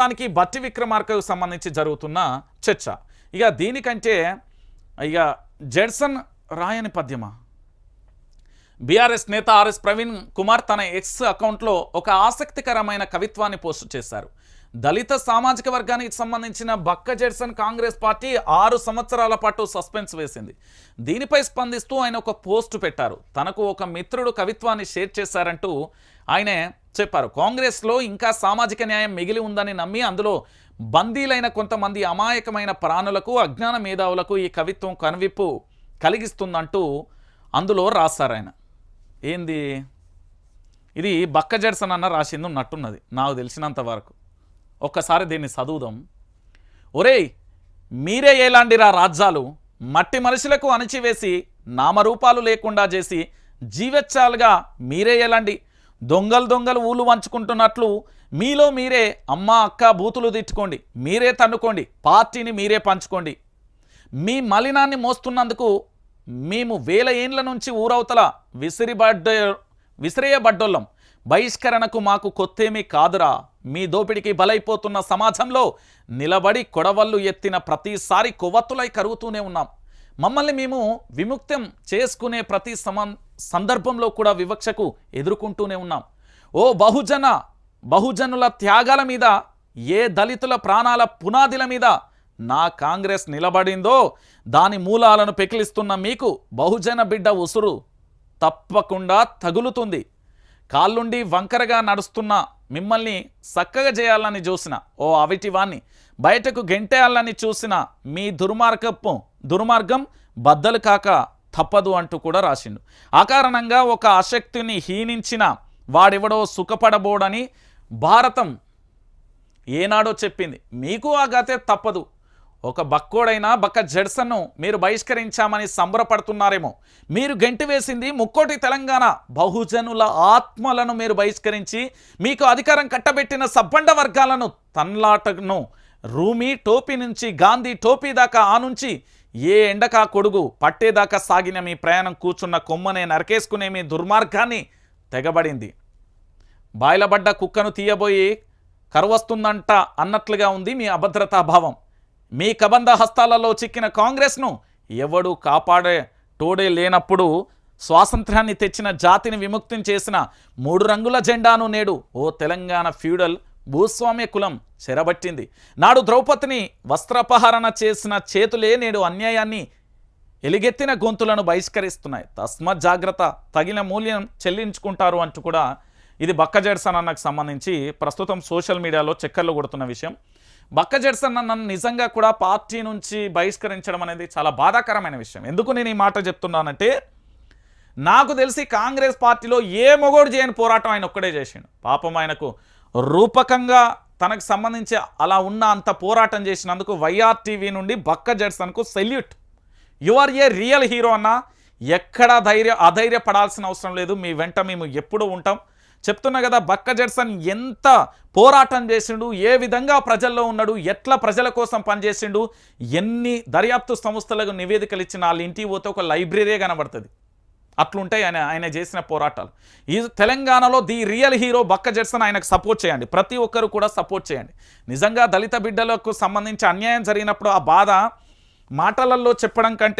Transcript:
దానికి బట్టి విక్రమార్కకు సంబంధించి జరుగుతున్న చర్చ. ఇక దీనికంటే ఇక జెడ్సన్ రాయని పద్యమా? బీఆర్ఎస్ నేత ఆర్ఎస్ ప్రవీణ్ కుమార్ తన ఎక్స్ అకౌంట్లో ఒక ఆసక్తికరమైన కవిత్వాన్ని పోస్టు చేశారు. దళిత సామాజిక వర్గానికి సంబంధించిన బక్క జెడ్సన్ కాంగ్రెస్ పార్టీ ఆరు సంవత్సరాల పాటు సస్పెన్స్ వేసింది. దీనిపై స్పందిస్తూ ఆయన ఒక పోస్టు పెట్టారు. తనకు ఒక మిత్రుడు కవిత్వాన్ని షేర్ చేశారంటూ ఆయనే చెప్పారు. కాంగ్రెస్లో ఇంకా సామాజిక న్యాయం మిగిలి ఉందని నమ్మి అందులో బందీలైన కొంతమంది అమాయకమైన ప్రాణులకు అజ్ఞాన మేధావులకు ఈ కవిత్వం కనువిప్పు కలిగిస్తుందంటూ అందులో రాశారు ఆయన. ఏంది? ఇది బక్క జడ్సన్ అన్న రాసింది ఉన్నట్టున్నది నాకు తెలిసినంత వరకు. ఒక్కసారి దీన్ని చదువుదాం. ఒరేయ్ మీరే ఏలాంటిరా రాజ్యాలు? మట్టి మనుషులకు అణిచివేసి నామరూపాలు లేకుండా చేసి జీవెచ్చాలుగా మీరే ఎలాంటి దొంగలు దొంగలు ఊళ్ళు వంచుకుంటున్నట్లు మీలో మీరే అమ్మ అక్క బూతులు తిట్టుకోండి మీరే తన్నుకోండి పార్టీని మీరే పంచుకోండి. మీ మలినాన్ని మోస్తున్నందుకు మేము వేల ఏండ్ల నుంచి ఊరవతల విసిరిబడ్డ విసిరేయబడ్డోళ్ళం. బహిష్కరణకు మాకు కొత్తేమీ కాదురా. మీ దోపిడికి బలైపోతున్న సమాజంలో నిలబడి కొడవళ్ళు ఎత్తిన ప్రతిసారి కొవ్వొత్తులై కరుగుతూనే ఉన్నాం. మమ్మల్ని మేము విముక్తం చేసుకునే ప్రతి సమా సందర్భంలో కూడా వివక్షకు ఎదుర్కొంటూనే ఉన్నాం. ఓ బహుజన బహుజనుల త్యాగాల మీద ఏ దళితుల ప్రాణాల పునాదిల మీద నా కాంగ్రెస్ నిలబడిందో దాని మూలాలను పెకిలిస్తున్న మీకు బహుజన బిడ్డ ఉసురు తప్పకుండా తగులుతుంది. కాళ్ళుండి వంకరగా నడుస్తున్న మిమ్మల్ని చక్కగా చేయాలని చూసిన ఓ అవిటివాన్ని బయటకు గెంటేయాలని చూసిన మీ దుర్మార్గపు దుర్మార్గం బద్దలు కాక తప్పదు అంటూ కూడా రాసిండు. ఆ కారణంగా ఒక అశక్తిని హీనించిన వాడెవడో సుఖపడబోడని భారతం ఏనాడో చెప్పింది. మీకు ఆ గతే తప్పదు. ఒక బక్కోడైనా బక్క జడ్సన్ను మీరు బహిష్కరించామని సంబరపడుతున్నారేమో. మీరు గెంటి వేసింది ముక్కోటి తెలంగాణ. బహుజనుల ఆత్మలను మీరు బహిష్కరించి మీకు అధికారం కట్టబెట్టిన సబ్బండ వర్గాలను తన్లాటను రూమి టోపీ నుంచి గాంధీ టోపీ దాకా ఆ నుంచి ఏ ఎండకా కొడుగు పట్టేదాకా సాగిన మీ ప్రయాణం కూర్చున్న కొమ్మనే నరకేసుకునే మీ దుర్మార్గాన్ని తెగబడింది. బాయిలబడ్డ కుక్కను తీయబోయి కరువస్తుందంట అన్నట్లుగా ఉంది మీ అభద్రతా భావం. మీ కబంధ హస్తాలలో చిక్కిన కాంగ్రెస్ను ఎవడు కాపాడే తోడే లేనప్పుడు స్వాతంత్ర్యాన్ని తెచ్చిన జాతిని విముక్తం చేసిన మూడు రంగుల జెండాను నేడు ఓ తెలంగాణ ఫ్యూడల్ భూస్వామ్య కులం చెరబట్టింది. నాడు ద్రౌపదిని వస్త్రాపహరణ చేసిన చేతులే నేడు అన్యాయాన్ని ఎలిగెత్తిన గొంతులను బహిష్కరిస్తున్నాయి. తస్మత్ జాగ్రత్త తగిన మూల్యం చెల్లించుకుంటారు అంటూ కూడా ఇది బక్క జడ్సన్ అన్నకు సంబంధించి ప్రస్తుతం సోషల్ మీడియాలో చక్కర్లు కొడుతున్న విషయం. బక్క జడ్సన్ నన్ను నిజంగా కూడా పార్టీ నుంచి బహిష్కరించడం అనేది చాలా బాధాకరమైన విషయం. ఎందుకు నేను ఈ మాట చెప్తున్నానంటే నాకు తెలిసి కాంగ్రెస్ పార్టీలో ఏ మొగోడు చేయని పోరాటం ఆయన ఒక్కడే చేసిండు. పాపం ఆయనకు రూపకంగా తనకు సంబంధించి అలా ఉన్న అంత పోరాటం చేసినందుకు వైఆర్ టీవీ నుండి Bakka జడ్సన్కు salute. You are a real hero అన్న ఎక్కడా ధైర్య అధైర్యపడాల్సిన అవసరం లేదు. మీ వెంట మేము ఎప్పుడూ ఉంటాం. చెప్తున్నా కదా బక్క జడ్సన్ ఎంత పోరాటం చేసిండు ఏ విధంగా ప్రజల్లో ఉన్నాడు ఎట్లా ప్రజల కోసం పనిచేసిండు ఎన్ని దర్యాప్తు సంస్థలకు నివేదికలు ఇచ్చిన వాళ్ళ ఇంటికి పోతే ఒక లైబ్రరీ కనబడుతుంది. అట్లుంటాయి ఆయన ఆయన చేసిన పోరాటాలు. ఈ తెలంగాణలో the real hero Bakka Judson ఆయనకు సపోర్ట్ చేయండి. ప్రతి ఒక్కరు కూడా సపోర్ట్ చేయండి. నిజంగా దళిత బిడ్డలకు సంబంధించి అన్యాయం జరిగినప్పుడు ఆ బాధ మాటలలో చెప్పడం కంటే